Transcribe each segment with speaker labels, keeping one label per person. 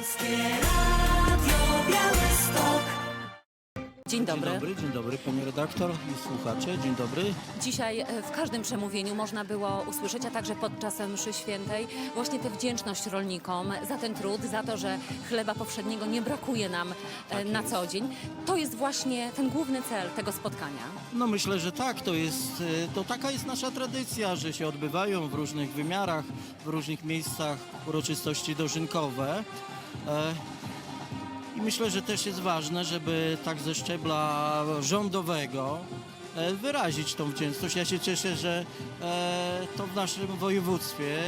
Speaker 1: Polskie Radio Białystok.
Speaker 2: Dzień dobry.
Speaker 3: Dzień dobry, dzień dobry panie redaktor i słuchacze, dzień dobry.
Speaker 2: Dzisiaj e, w każdym przemówieniu można było usłyszeć, a także podczas mszy świętej, właśnie tę wdzięczność rolnikom za ten trud, za to, że chleba powszedniego nie brakuje nam e, na co dzień. To jest właśnie ten główny cel tego spotkania.
Speaker 3: No myślę, że tak, to jest, y, to taka jest nasza tradycja, że się odbywają w różnych wymiarach, w różnych miejscach uroczystości dożynkowe. E, I myślę, że też jest ważne, żeby tak ze szczebla rządowego e, wyrazić tą wdzięczność. Ja się cieszę, że e, to w naszym województwie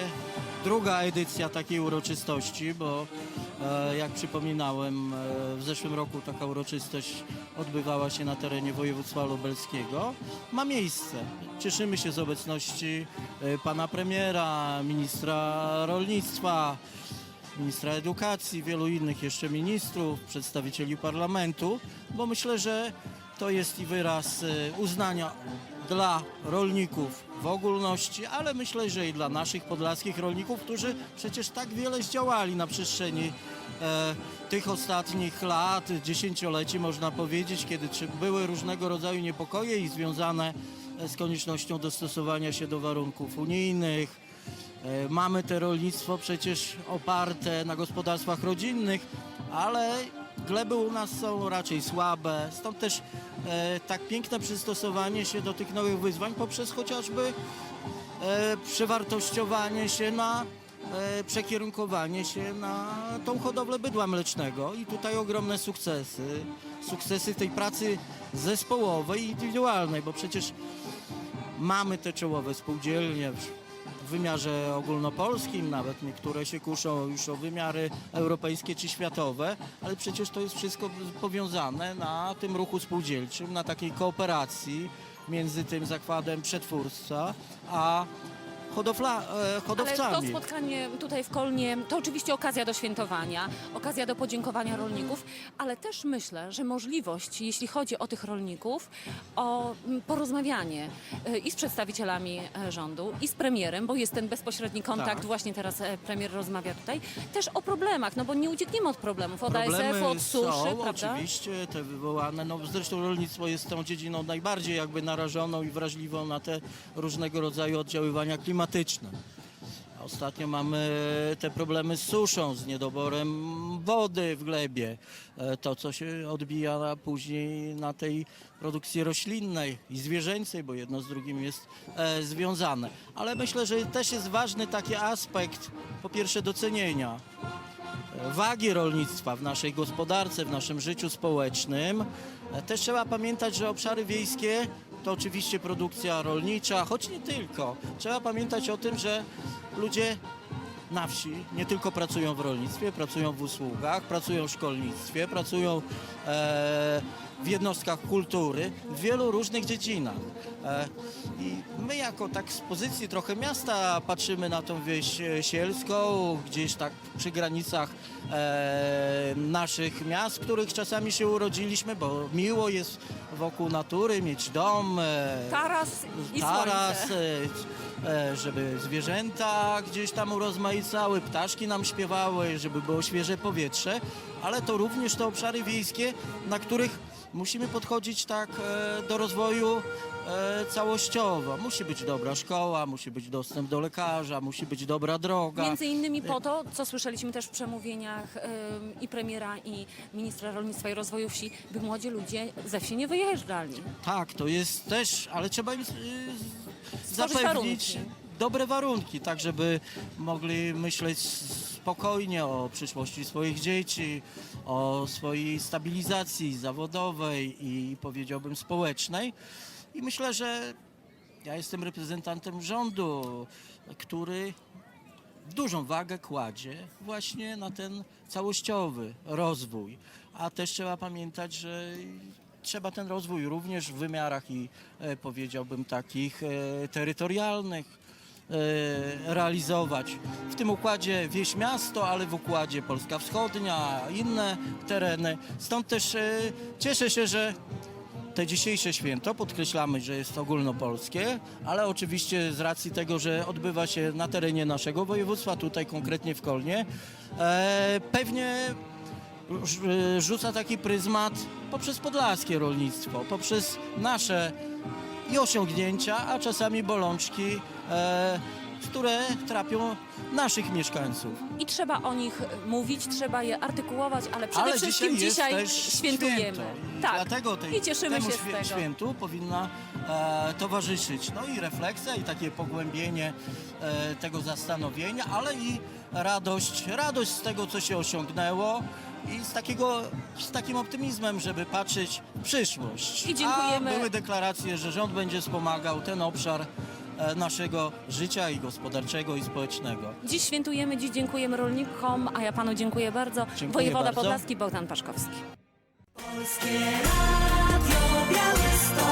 Speaker 3: druga edycja takiej uroczystości, bo jak przypominałem, w zeszłym roku taka uroczystość odbywała się na terenie województwa lubelskiego. Ma miejsce. Cieszymy się z obecności pana premiera, ministra rolnictwa, ministra edukacji, wielu innych jeszcze ministrów, przedstawicieli parlamentu, bo myślę, że to jest i wyraz e, uznania dla rolników w ogólności, ale myślę, że i dla naszych podlaskich rolników, którzy przecież tak wiele zdziałali na przestrzeni e, tych ostatnich lat, dziesięcioleci można powiedzieć, kiedy były różnego rodzaju niepokoje i związane e, z koniecznością dostosowania się do warunków unijnych, Mamy te rolnictwo przecież oparte na gospodarstwach rodzinnych, ale gleby u nas są raczej słabe. Stąd też e, tak piękne przystosowanie się do tych nowych wyzwań poprzez chociażby e, przewartościowanie się na e, przekierunkowanie się na tą hodowlę bydła mlecznego i tutaj ogromne sukcesy. Sukcesy tej pracy zespołowej i indywidualnej, bo przecież mamy te czołowe spółdzielnie w wymiarze ogólnopolskim, nawet niektóre się kuszą już o wymiary europejskie czy światowe, ale przecież to jest wszystko powiązane na tym ruchu spółdzielczym, na takiej kooperacji między tym zakładem przetwórstwa a hodowla, e,
Speaker 2: Ale to
Speaker 3: hodowcami.
Speaker 2: spotkanie tutaj w Kolnie to oczywiście okazja do świętowania, okazja do podziękowania rolników, ale też myślę, że możliwość, jeśli chodzi o tych rolników, o mm, porozmawianie e, i z przedstawicielami e, rządu, i z premierem, bo jest ten bezpośredni kontakt,
Speaker 3: Tak.
Speaker 2: właśnie teraz e, premier rozmawia tutaj, też o problemach, no bo nie uciekniemy od problemów, od ASF-u, od suszy,
Speaker 3: są,
Speaker 2: prawda?
Speaker 3: oczywiście, te wywołane. No, zresztą rolnictwo jest tą dziedziną najbardziej jakby narażoną i wrażliwą na te różnego rodzaju oddziaływania klimatyczne. Ostatnio mamy te problemy z suszą, z niedoborem wody w glebie. E, To, co się odbija później na tej produkcji roślinnej i zwierzęcej, bo jedno z drugim jest e, związane. Ale myślę, że też jest ważny taki aspekt, po pierwsze docenienia wagi rolnictwa w naszej gospodarce, w naszym życiu społecznym. E, Też trzeba pamiętać, że obszary wiejskie to oczywiście produkcja rolnicza, choć nie tylko. Trzeba pamiętać o tym, że ludzie na wsi nie tylko pracują w rolnictwie, pracują w usługach, pracują w szkolnictwie, pracują e, w jednostkach kultury, w wielu różnych dziedzinach. E, I my jako tak z pozycji trochę miasta patrzymy na tą wieś e, sielską, gdzieś tak przy granicach e, naszych miast, w których czasami się urodziliśmy, bo miło jest wokół natury mieć dom, e,
Speaker 2: Taras i
Speaker 3: taras,
Speaker 2: słońce.
Speaker 3: e, e, żeby zwierzęta gdzieś tam urozmaicały, ptaszki nam śpiewały, żeby było świeże powietrze, ale to również te obszary wiejskie, na których musimy podchodzić tak e, do rozwoju e, całościowo. Musi być dobra szkoła, musi być dostęp do lekarza, musi być dobra droga.
Speaker 2: Między innymi po to, co słyszeliśmy też w przemówieniach ym, i premiera, i ministra rolnictwa i rozwoju wsi, by młodzi ludzie ze wsi nie wyjeżdżali.
Speaker 3: Tak, to jest też, ale trzeba im y,
Speaker 2: Stworzyć
Speaker 3: zapewnić
Speaker 2: warunki.
Speaker 3: dobre warunki, tak żeby mogli myśleć spokojnie o przyszłości swoich dzieci, o swojej stabilizacji zawodowej i powiedziałbym społecznej. I myślę, że ja jestem reprezentantem rządu, który dużą wagę kładzie właśnie na ten całościowy rozwój. A też trzeba pamiętać, że trzeba ten rozwój również w wymiarach i e, powiedziałbym takich e, terytorialnych e, realizować. W tym układzie wieś miasto, ale w układzie Polska Wschodnia, inne tereny. Stąd też cieszę się, że te dzisiejsze święto podkreślamy, że jest ogólnopolskie, ale oczywiście z racji tego, że odbywa się na terenie naszego województwa, tutaj konkretnie w Kolnie, pewnie rzuca taki pryzmat poprzez podlaskie rolnictwo, poprzez nasze i osiągnięcia, a czasami bolączki, e, które trapią naszych mieszkańców.
Speaker 2: I trzeba o nich mówić, trzeba je artykułować, ale przede
Speaker 3: Ale
Speaker 2: wszystkim
Speaker 3: dzisiaj,
Speaker 2: dzisiaj, świętujemy. Tak.
Speaker 3: Dlatego tej,
Speaker 2: I cieszymy
Speaker 3: temu
Speaker 2: się z tego.
Speaker 3: świętu powinna e, towarzyszyć no i refleksja, i takie pogłębienie e, tego zastanowienia, ale i radość, radość z tego, co się osiągnęło i z, takiego, z takim optymizmem, żeby patrzeć w przyszłość.
Speaker 2: I dziękujemy.
Speaker 3: A były deklaracje, że rząd będzie wspomagał ten obszar naszego życia i gospodarczego i społecznego.
Speaker 2: Dziś świętujemy, dziś dziękujemy rolnikom, a ja panu dziękuję bardzo.
Speaker 3: Dziękuję
Speaker 2: Wojewoda
Speaker 3: bardzo.
Speaker 2: Podlaski Bogdan Paszkowski.
Speaker 1: Polskie Radio Białystok.